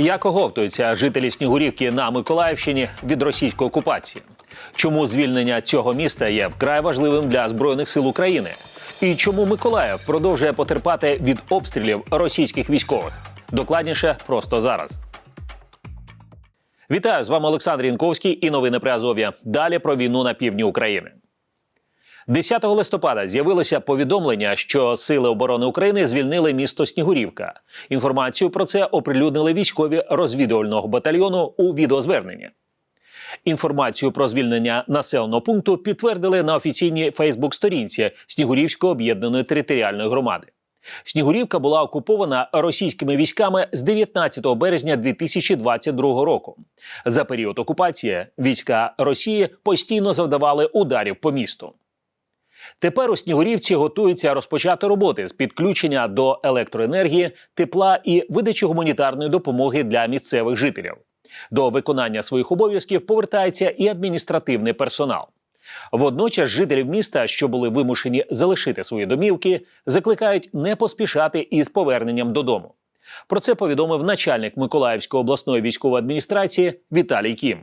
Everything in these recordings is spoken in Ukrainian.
Як оговтуються жителі Снігурівки на Миколаївщині від російської окупації? Чому звільнення цього міста є вкрай важливим для збройних сил України? І чому Миколаїв продовжує потерпати від обстрілів російських військових? Докладніше просто зараз. Вітаю з вами Олександр Янковський і новини при Азов'я. Далі про війну на півдні України. 10 листопада з'явилося повідомлення, що Сили оборони України звільнили місто Снігурівка. Інформацію про це оприлюднили військові розвідувального батальйону у відеозверненні. Інформацію про звільнення населеного пункту підтвердили на офіційній Фейсбук-сторінці Снігурівської об'єднаної територіальної громади. Снігурівка була окупована російськими військами з 19 березня 2022 року. За період окупації війська Росії постійно завдавали ударів по місту. Тепер у Снігурівці готуються розпочати роботи з підключення до електроенергії, тепла і видачі гуманітарної допомоги для місцевих жителів. До виконання своїх обов'язків повертається і адміністративний персонал. Водночас жителів міста, що були вимушені залишити свої домівки, закликають не поспішати із поверненням додому. Про це повідомив начальник Миколаївської обласної військової адміністрації Віталій Кім.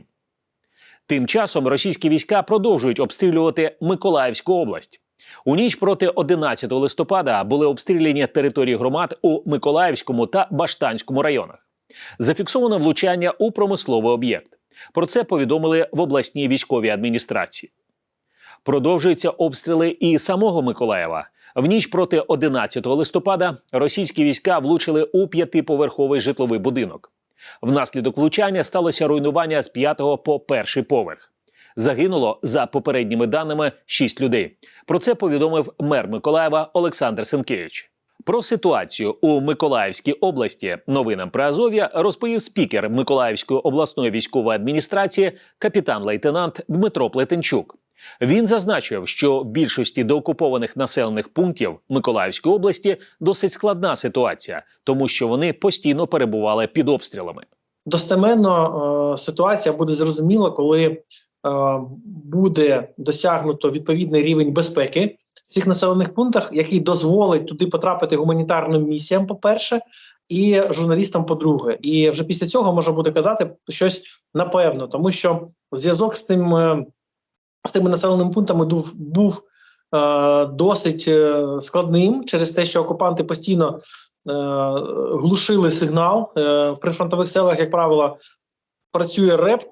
Тим часом російські війська продовжують обстрілювати Миколаївську область. У ніч проти 11 листопада були обстріляні території громад у Миколаївському та Баштанському районах. Зафіксовано влучання у промисловий об'єкт. Про це повідомили в обласній військовій адміністрації. Продовжуються обстріли і самого Миколаєва. В ніч проти 11 листопада російські війська влучили у п'ятиповерховий житловий будинок. Внаслідок влучання сталося руйнування з п'ятого по перший поверх. Загинуло за попередніми даними 6 людей. Про це повідомив мер Миколаєва Олександр Сенкевич. Про ситуацію у Миколаївській області новинам про Азов'я розповів спікер Миколаївської обласної військової адміністрації капітан-лейтенант Дмитро Плетенчук. Він зазначив, що більшості доокупованих населених пунктів Миколаївської області досить складна ситуація, тому що вони постійно перебували під обстрілами. Достеменно е, ситуація буде зрозуміла, коли е, буде досягнуто відповідний рівень безпеки в цих населених пунктах, який дозволить туди потрапити гуманітарним місіям, по-перше, і журналістам, по-друге. І вже після цього можна буде казати щось напевно, тому що зв'язок з тим е, з тими населеними пунктами був, був е, досить е, складним через те, що окупанти постійно е, глушили сигнал е, в прифронтових селах, як правило. Працює РЕП,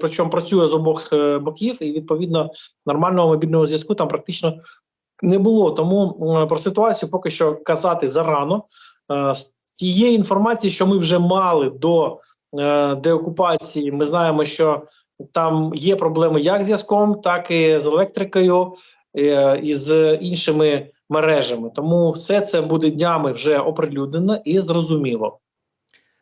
причому працює з обох е, боків, і відповідно нормального мобільного зв'язку там практично не було. Тому е, про ситуацію поки що казати зарано. З тієї інформації, що ми вже мали до деокупації, ми знаємо, що там є проблеми як з зв'язком, так і з електрикою е, і з іншими мережами. Тому все це буде днями вже оприлюднено і зрозуміло.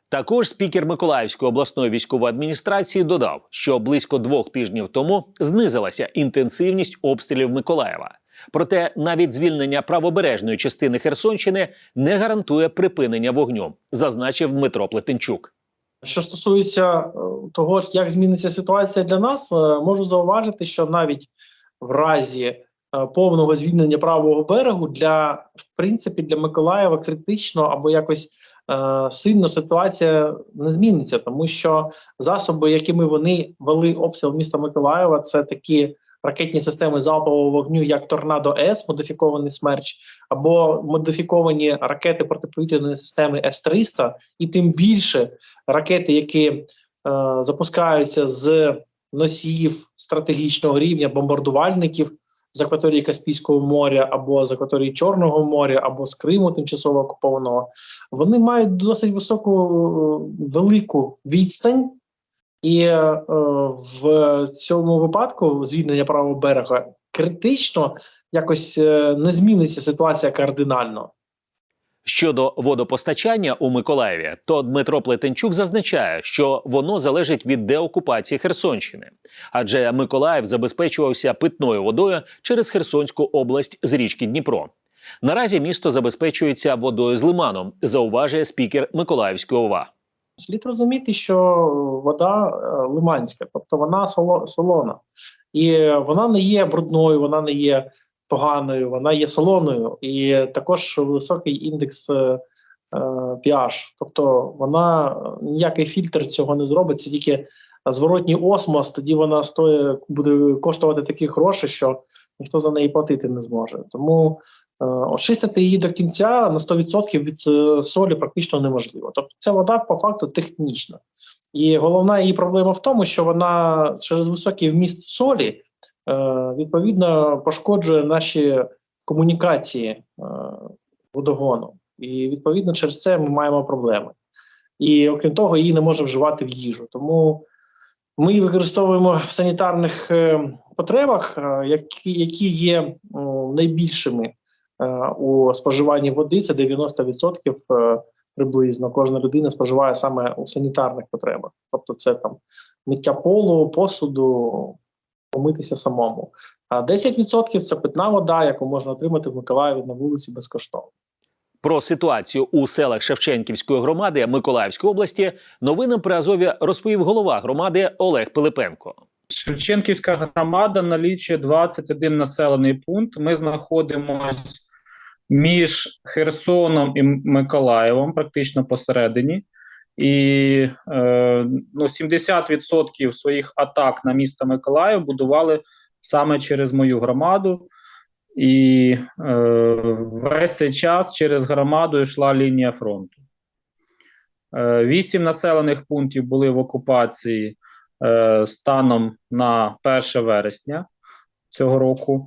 Також спікер Миколаївської обласної військової адміністрації додав, що близько двох тижнів тому знизилася інтенсивність обстрілів Миколаєва. Проте навіть звільнення правобережної частини Херсонщини не гарантує припинення вогню, зазначив Дмитро Плетенчук. Що стосується е, того, як зміниться ситуація для нас, е, можу зауважити, що навіть в разі е, повного звільнення правого берегу для в принципі для Миколаєва критично або якось е, сильно ситуація не зміниться, тому що засоби, якими вони вели обстріл міста Миколаєва, це такі ракетні системи залпового вогню, як Торнадо С, модифікований смерч, або модифіковані ракети протиповітряної системи С-300, і тим більше ракети, які е, запускаються з носіїв стратегічного рівня бомбардувальників з акваторії Каспійського моря або з акваторії Чорного моря, або з Криму тимчасово окупованого, вони мають досить високу е, велику відстань. І е, в цьому випадку звільнення правого берега критично якось е, не зміниться ситуація кардинально. Щодо водопостачання у Миколаєві, то Дмитро Плетенчук зазначає, що воно залежить від деокупації Херсонщини, адже Миколаїв забезпечувався питною водою через Херсонську область з річки Дніпро. Наразі місто забезпечується водою з лиманом, зауважує спікер Миколаївської ОВА. Слід розуміти, що вода е, лиманська, тобто вона солона, і вона не є брудною, вона не є поганою, вона є солоною, і також високий індекс е, pH. Тобто вона е, ніякий фільтр цього не зробить, це тільки зворотній осмос, тоді вона стоїть, буде коштувати такі гроші, що ніхто за неї платити не зможе. Тому е, очистити її до кінця на 100% від е, солі практично неможливо. Тобто ця вода по факту технічна. І головна її проблема в тому, що вона через високий вміст солі е, відповідно пошкоджує наші комунікації е, водогону. І відповідно через це ми маємо проблеми. І окрім того, її не може вживати в їжу. Тому ми її використовуємо в санітарних е, потребах, е, які, є найбільшими е, у споживанні води. Це 90% е, приблизно. Кожна людина споживає саме у санітарних потребах. Тобто, це там миття полу, посуду, помитися самому. А 10% це питна вода, яку можна отримати в Миколаєві на вулиці безкоштовно. Про ситуацію у селах Шевченківської громади Миколаївської області новинам при Азові розповів голова громади Олег Пилипенко. Шевченківська громада налічує 21 населений пункт. Ми знаходимося між Херсоном і Миколаєвом, практично посередині. І е, ну, 70% своїх атак на місто Миколаїв будували саме через мою громаду. І е, весь цей час через громаду йшла лінія фронту. Е, Вісім населених пунктів були в окупації е, станом на 1 вересня цього року.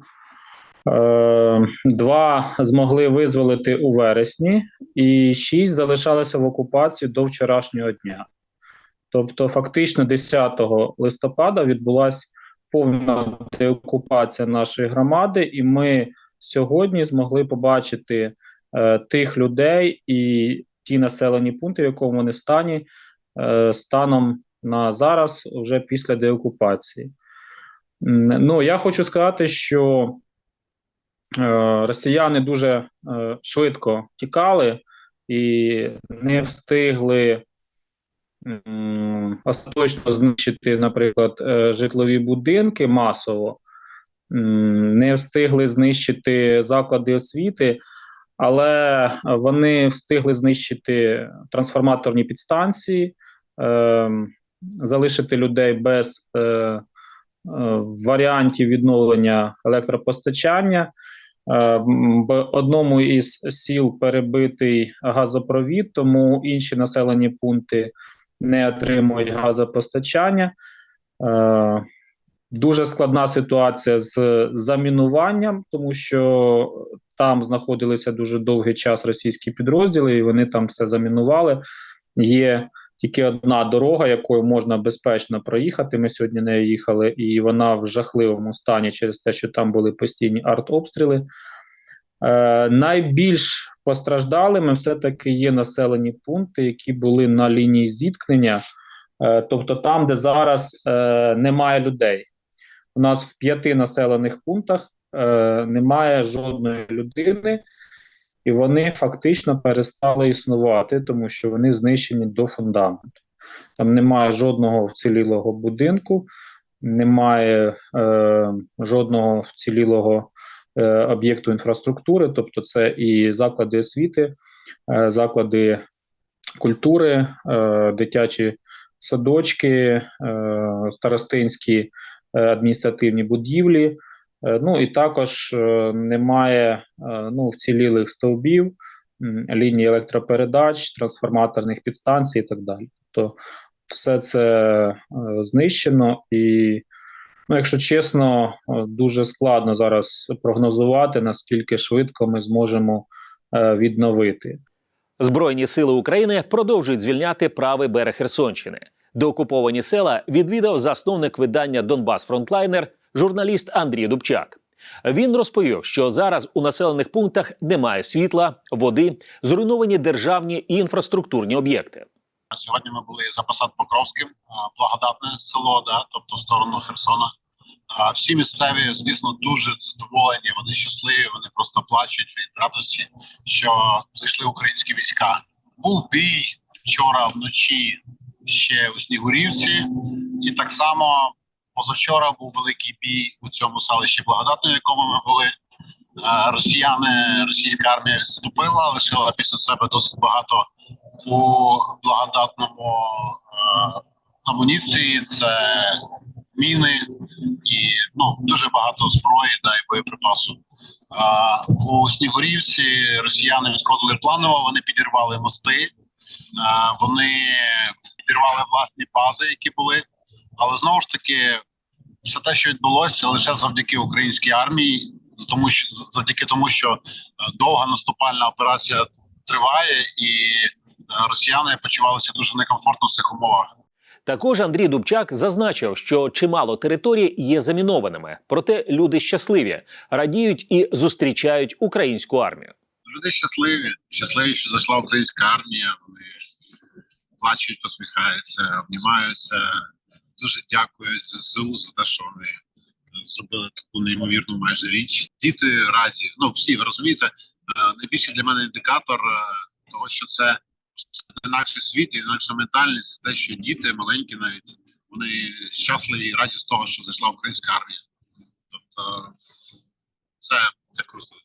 Е, Два змогли визволити у вересні, і шість залишалися в окупації до вчорашнього дня. Тобто, фактично, 10 листопада відбулася повна деокупація нашої громади, і ми сьогодні змогли побачити е, тих людей і ті населені пункти, в якому вони стані е, станом на зараз, вже після деокупації. Ну, я хочу сказати, що росіяни дуже е, швидко тікали і не встигли остаточно знищити, наприклад, е, житлові будинки масово, не встигли знищити заклади освіти, але вони встигли знищити трансформаторні підстанції, е, залишити людей без е, е, варіантів відновлення електропостачання. Е, В одному із сіл перебитий газопровід, тому інші населені пункти не отримують газопостачання. Е, Дуже складна ситуація з замінуванням, тому що там знаходилися дуже довгий час російські підрозділи, і вони там все замінували. Є тільки одна дорога, якою можна безпечно проїхати. Ми сьогодні нею їхали, і вона в жахливому стані через те, що там були постійні артобстріли. Е, найбільш постраждалими все-таки є населені пункти, які були на лінії зіткнення, е, тобто там, де зараз е, немає людей. У нас в п'яти населених пунктах е, немає жодної людини, і вони фактично перестали існувати, тому що вони знищені до фундаменту. Там немає жодного вцілілого будинку, немає е, жодного вцілілого е, об'єкту інфраструктури, тобто це і заклади освіти, е, заклади культури, е, дитячі садочки, е, старостинські е, адміністративні будівлі. Е, Ну і також е, немає е, ну, вцілілих стовбів, ліній електропередач, трансформаторних підстанцій і так далі. Тобто все це знищено, і, ну, якщо чесно, дуже складно зараз прогнозувати, наскільки швидко ми зможемо відновити. Збройні сили України продовжують звільняти правий берег Херсонщини. Деокуповані села відвідав засновник видання Донбас Фронтлайнер, журналіст Андрій Дубчак. Він розповів, що зараз у населених пунктах немає світла, води, зруйновані державні і інфраструктурні об'єкти. Сьогодні ми були за посад Покровським, благодатне село, да, тобто в сторону Херсона. Всі місцеві, звісно, дуже задоволені. Вони щасливі, вони просто плачуть від радості, що зайшли українські війська. Був бій вчора вночі ще у Снігурівці, і так само позавчора був великий бій у цьому селищі Благодатне, в якому ми були. Е, Росіяни, російська армія відступила, лишила після себе досить багато у благодатному е, амуніції. Це міни і ну дуже багато зброї да, і боєприпасу. А, у Снігурівці росіяни відходили планово, вони підірвали мости, а, вони підірвали власні бази, які були. Але знову ж таки, все те, що відбулося, це лише завдяки українській армії, тому що завдяки тому, що е, довга наступальна операція триває, і е, росіяни почувалися дуже некомфортно в цих умовах. Також Андрій Дубчак зазначив, що чимало територій є замінованими, проте люди щасливі, радіють і зустрічають українську армію. Люди щасливі, щасливі, що зайшла українська армія. Вони плачуть, посміхаються, обнімаються. Дуже дякують ЗСУ за те, що вони зробили таку неймовірну майже річ. Діти раді. Ну всі ви розумієте. е, Найбільший для мене індикатор е, того, що це інакший світ, інакша ментальність, те, що діти маленькі навіть вони щасливі і раді з того, що зайшла українська армія. Тобто, це, це круто.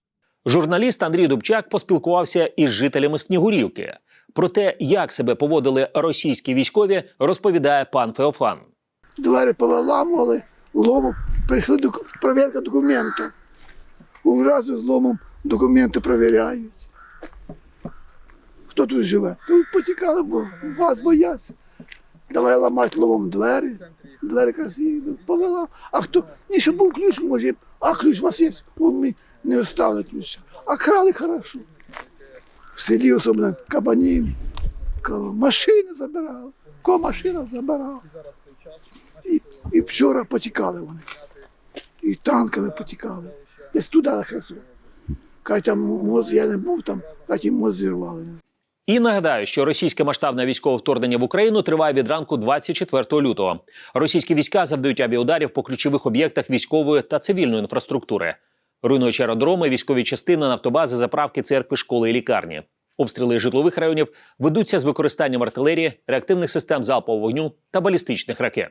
Журналіст Андрій Дубчак поспілкувався із жителями Снігурівки. Про те, як себе поводили російські військові, розповідає пан Феофан. Двері повиламували, ломом прийшли до перевірка документів. Одразу з ломом документи перевіряють. Хто тут живе? Тут потікали, бо вас бояться. Давай ламати ломом двері. Двері красиві, повела. А хто? Ні, щоб був ключ, може, а ключ у вас є, О, ми не оставили ключа. А крали хорошо. В селі особливо кабанів, машини забирали, кого машина забирала. І, і вчора потікали вони. І танками потікали. Десь туди на Херсон. Кай там моз, я не був там, кай ті моз зірвали. І нагадаю, що російське масштабне військове вторгнення в Україну триває від ранку 24 лютого. Російські війська завдають авіаударів по ключових об'єктах військової та цивільної інфраструктури, руйнуючи аеродроми, військові частини, нафтобази, заправки, церкви, школи і лікарні. Обстріли житлових районів ведуться з використанням артилерії, реактивних систем залпового вогню та балістичних ракет.